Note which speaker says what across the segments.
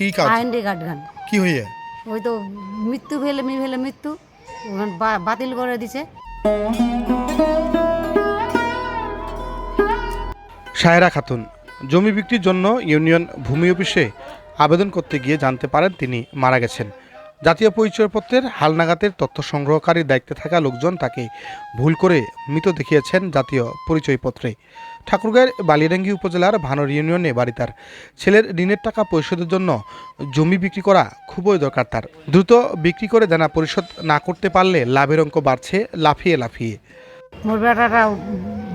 Speaker 1: কি কাজ?
Speaker 2: আইনডি গার্ড গান।
Speaker 1: কি হইয়ে?
Speaker 2: ওই তো মৃত্যু ফেলে মি ফেলে মৃত্যু। বাতিল করে দিছে।
Speaker 1: সায়রা খাতুন জমি বিক্রির জন্য ইউনিয়ন ভূমি অফিসে আবেদন করতে গিয়ে জানতে পারেন তিনি মারা গেছেন। জাতীয় পরিচয়পত্রের হালনাগাতের তথ্য সংগ্রহকারীর দায়িত্বে থাকা লোকজন তাকে ভুল করে মৃত দেখিয়েছেন জাতীয় পরিচয়পত্রে। ঠাকুরগাঁয়ের বালিয়াডাঙ্গি উপজেলার ভানর ইউনিয়নে বাড়ি তার। ছেলের ঋণের টাকা পরিশোধের জন্য জমি বিক্রি করা খুবই দরকার তার। দ্রুত বিক্রি করে দেনা পরিশোধ না করতে পারলে লাভের অঙ্ক বাড়ছে লাফিয়ে লাফিয়ে।
Speaker 2: মোর বেটাটা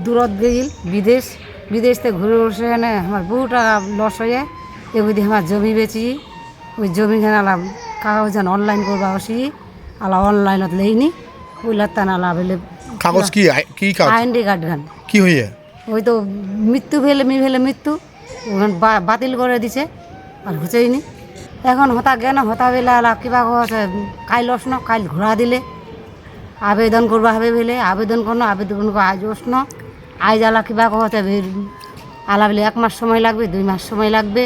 Speaker 2: দূরত গেছিল বিদেশ বিদেশ থেকে ঘুরে বসে এনে আমার বহু টাকা লস হয়ে এগুলি আমার জমি বেচি। ওই জমিখানে আলাম কাগজ যেন অনলাইন করবা বসি আলা অনলাইনত লেইনি ওইলার তান আলা বেলে
Speaker 1: কাগজ কি কি
Speaker 2: আইনডি গার্ড গান
Speaker 1: কি হইয়ে?
Speaker 2: ওই তো মৃত্যু ফেলে মি ফেলে মৃত্যু বাতিল করে দিছে, আর হচ্ছেই এখন হতা জ্ঞান হতা বেলা কিবা আছে? কাইল অসন কাইল ঘোরা দিলে। আবেদন করবা হবে বেলে, আবেদন করনো, আবেদন আজ অসন আজ আলা কিবা কথা আলা বেলে এক মাস সময় লাগবে, দুই মাস সময় লাগবে।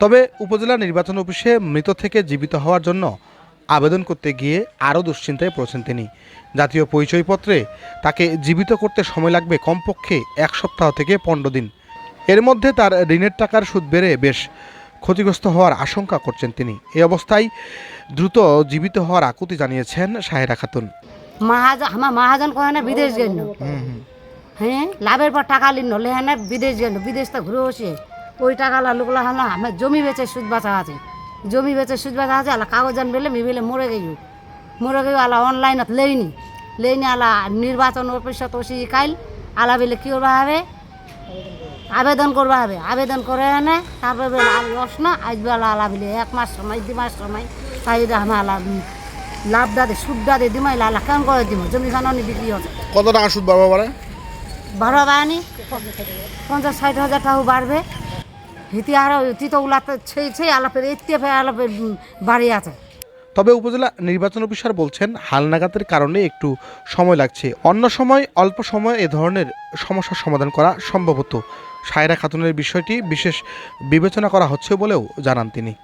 Speaker 1: তবে উপজেলা নির্বাচন অফিসে মৃত থেকে জীবিত হওয়ার জন্য আবেদন করতে গিয়ে আরও দুশ্চিন্তায় পড়েছেন তিনি। জাতীয় পরিচয়পত্রে তাকে জীবিত করতে সময় লাগবে কমপক্ষে এক সপ্তাহ থেকে পনেরো দিন। এর মধ্যে তার ঋণের টাকার সুদ বেড়ে বেশ ক্ষতিগ্রস্ত হওয়ার আশঙ্কা করছেন তিনি। এই অবস্থায় দ্রুত জীবিত হওয়ার আকুতি জানিয়েছেন সাহেরা খাতুন।
Speaker 2: মাহাজন আমার মাহাজন না বিদেশ গেল। হ্যাঁ লাভের পর টাকা লিন হলে হ্যাঁ বিদেশ গেল বিদেশ তো ঘুরে বসে। ওই টাকা লোকলা হলো আমার জমি বেচে সুদ বাঁচা আছে। জমি বেচে সুদ বাঁচা আছে আলা কাগজ আন বেলে মি বেলে মরে গেল মরে গেল আলা অনলাইনত লেইনি। লেইনি আলা নির্বাচন অফিসত ওসি কাইল আলা বেলে কি করবা হবে? আবেদন করবা হবে। আবেদন করে এনে তারপরে বেলা আল অসন আজ বেলা আলা বেলে এক মাস সময় দু মাস সময় তাই আমার আলা লাভ দাদে সুদ দাদে দিমাই আলা কেমন করে দিব জমি খানি বিক্রি হচ্ছে।
Speaker 1: কত টাকা সুদ বাবা বাড়ে?
Speaker 2: বাড়া বাড়ানি? পঞ্চাশ ষাট হাজার টাকা বাড়বে। হিতি আর তিতো উলাতে আলাপের এতে আলাপের বাড়ি আছে।
Speaker 1: তবে উপজেলা নির্বাচন অফিসার বলছেন হালনাগাতের কারণে একটু সময় লাগছে। অন্য সময়, অল্প সময়ে এ ধরনের সমস্যার সমাধান করা সম্ভব হতো। সায়রা খাতুনের বিষয়টি বিশেষ বিবেচনা করা হচ্ছে বলেও জানান তিনি।